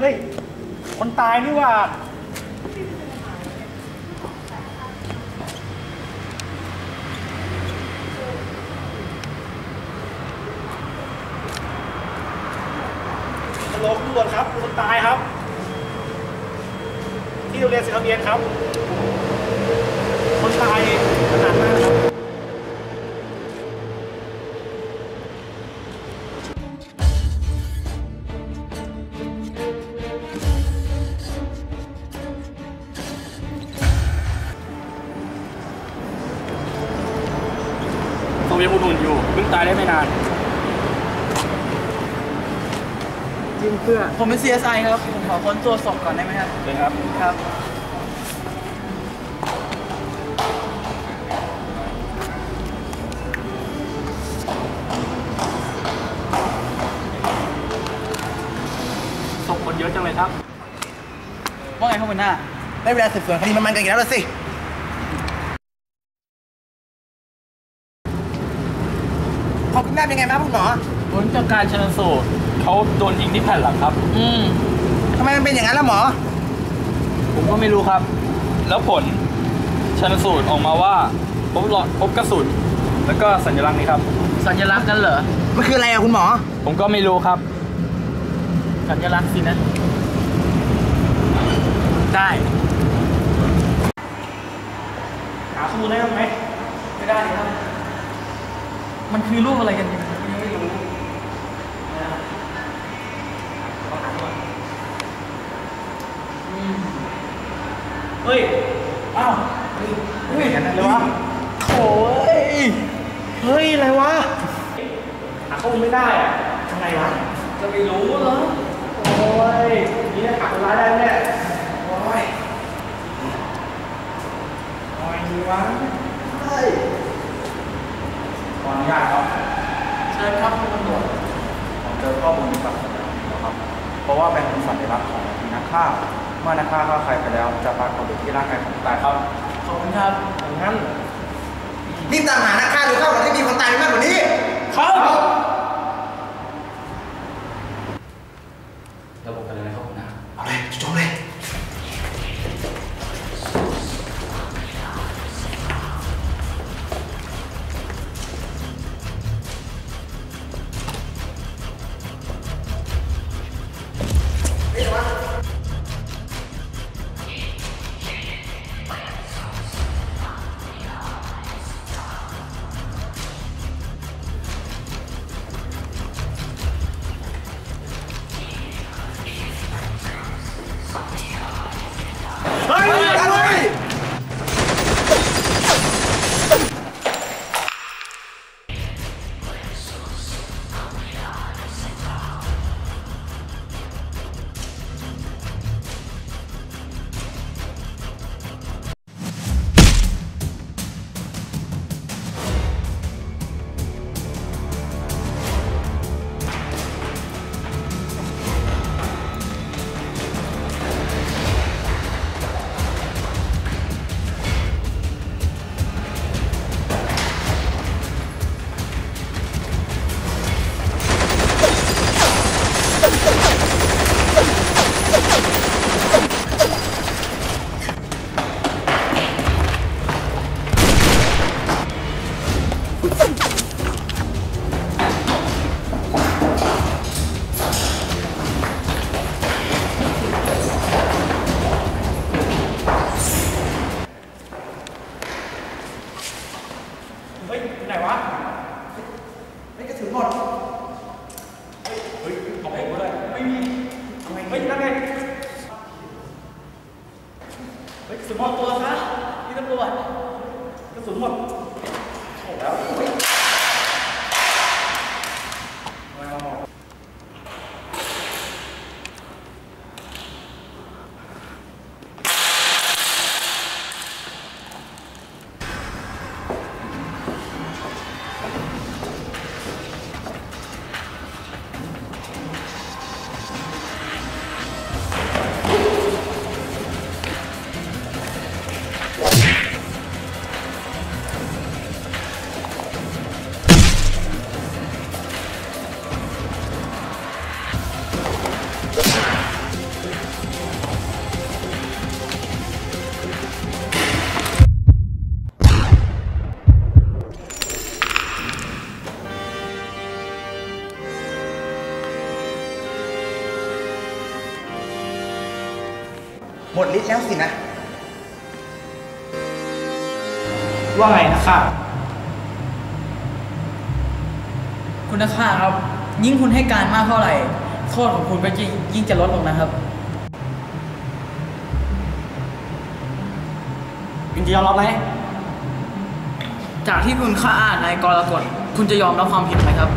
เฮ้ย คนตายนี่หว่าลโลคุณตำรวจครับคนตายครับ ที่โรงเรียนสิทธเบียนครับ ผมเป็น CSI ครับ ผมขอค้นตัวศพก่อนได้ไหมครับเลยครับ ครับ ศพคนเยอะจังเลยครับ ว่าไงครับหัวหน้า ได้เวลาสืบสวนคดีมันๆกันอีกแล้วล่ะสิ ขอบคุณแม่เป็นไงบ้างคุณหมอ ผลจากการชนสูตรเขาโดนยิงที่แผ่นหลังครับ อืมทำไมมันเป็นอย่างนั้นล่ะหมอ ผมก็ไม่รู้ครับ แล้วผลชนสูตรออกมาว่าพบหลอดพบกระสุนแล้วก็สัญลักษณ์นี้ครับ สัญลักษณ์กันเหรอ มันคืออะไรอะคุณหมอ ผมก็ไม่รู้ครับ สัญลักษณ์สินะ ได้หาข้อมูลได้บ้างไหมไม่ได้ครับ มันคือรูปอะไรกันยังไม่รู้ เฮ้ย อ้าวเฮ้ยอะไรวะโอ้ย เฮ้ย อะไรวะหาข้อมูลไม่ได้อะทำไงวะ จะไปรู้เหรอ โอ้ย นี่หาคนร้ายได้ไหมเนี่ยโอ้ยโอ้ยดีวะเฮ้ยขออนุญาตครับเชิญครับคุณตำรวจผมเจอข้อมูลจากสัญลักษณ์นะครับเพราะว่าเป็นสัญลักษณ์ของนักฆ่า มื่อนักฆ่าฆ่าใครไปแล้ว จะปรากฏอยู่ที่ร่างกายของผู้ตายครับ ขอบคุณครับอย่างนั้นรีบตามหานักฆ่าดูเข้าก่อนที่มีคนตายไปมากกว่านี้เขาระ เฮ้ยนั่นไงเฮ้ยสมมติตัวซะนี่ตำรวจกระสุนหมดโอ้แล้ว แล้วสินะ ว่าไงนะข้าคุณนักฆ่าครับ ยิ่งคุณให้การมากเท่าไหร่ โทษของคุณก็ยิ่งยิ่งจะลดลงนะครับจริงๆยอมรับไหมจากที่คุณฆ่านายกรกฎคุณจะยอมรับความผิดไหมครับ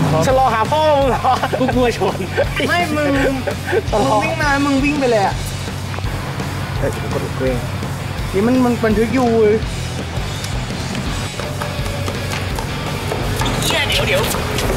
เอามาชะลอหาพ่อมึงเหรอกูกลัวชน ไม่มึงชะลมึองวิ่งมามึงวิ่งไปเลยอะเฮ้ยกดเกรงนี่มันมันบันทึกอยู่เว้ย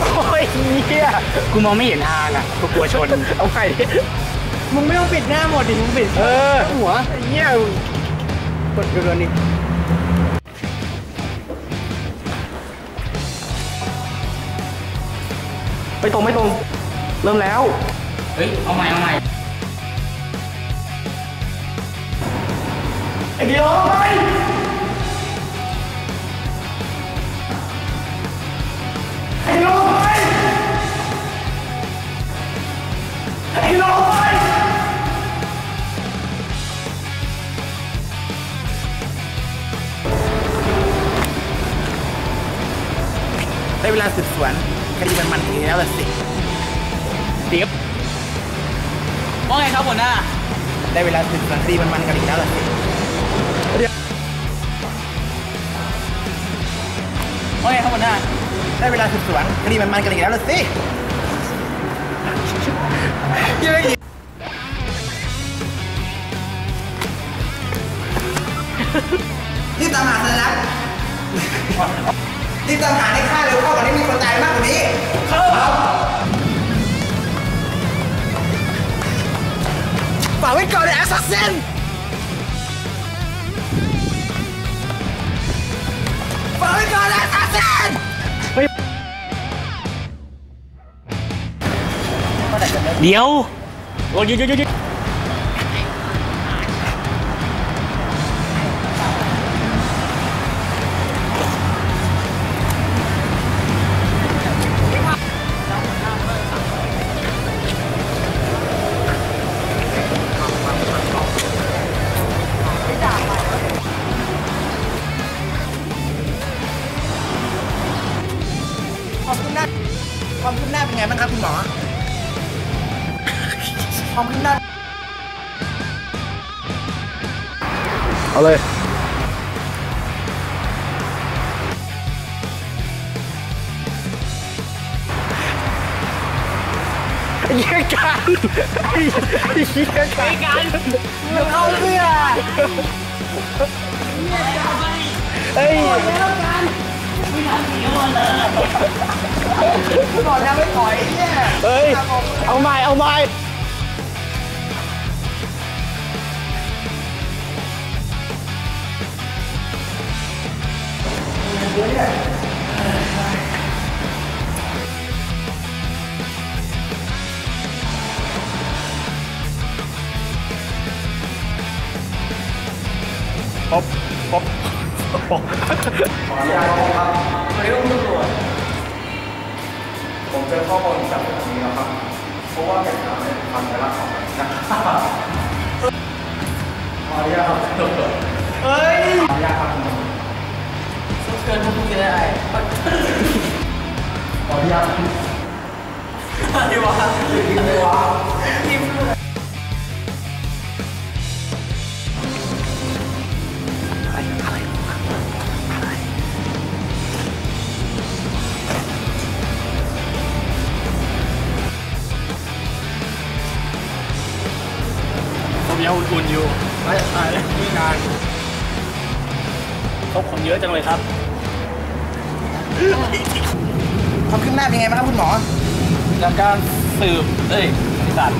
โอ้ยเฮียกูมองไม่เห็นทางอะกูกลัวชนเอาไงดิมึงไม่ต้องปิดหน้าหมดดิมึงปิดเออหัวเฮียกดเรือนี่ ไปตรงไม่ตรง เริ่มแล้ว เฮ้ย เอาใหม่เอาใหม่ไอ้เดียวไป ว่าไงครับหัวหน้า ได้เวลาสืบสวนคดีมันมันๆกันอีกแล้วล่ะสิว่าไงครับหัวหน้าได้เวลาสืบสวนคดีมันมันๆกันอีกแล้วล่ะสิเยอะอีกรีบตามหาสัญลักษณ์รีบตามหาให้ฆ่าเร็วเข้าก่อนที่มีคนตายมากกว่านี้ฝาก ไว้ก่อนเลยแอสซัสซินฝากไว้ก่อนเลยแอสซัสซิน เดี๋ยวโอ้ยหยุดหยุดหยุ ความคืบหน้าความคืบหน้าเป็นไงบ้างครับคุณหมอความคืบหน้าเอาเลยไอ้เหี้ยกันไอ้เหี้ยกันไอ้กันมึงเอาเสื้อเฮ้ยก่ ก่อนแล้วไม่ถอยเนี่ยเฮ้ย เอาใหม่เอาใหม่ป๊ ขออนุญาตครับไม่ต้องตำรวจผมเจอข้อมูลจากเรงนี้แล้วครับ เพราะว่าแกน้ำเนี่ยทำในรักของนะครับขออนุญาตครับเฮ้ยขออนุญาตครับสุดเกินพวกคุณจะได้ขออนุญาตอะไรวะอะไรวะ งอุ่นๆอยู่ไม่ใช่ไม่นานพบคนเยอะจังเลยครับความคืบหน้าเป็นไงบ้างครับคุณหมอจากการสืบเอ้ยสัตว์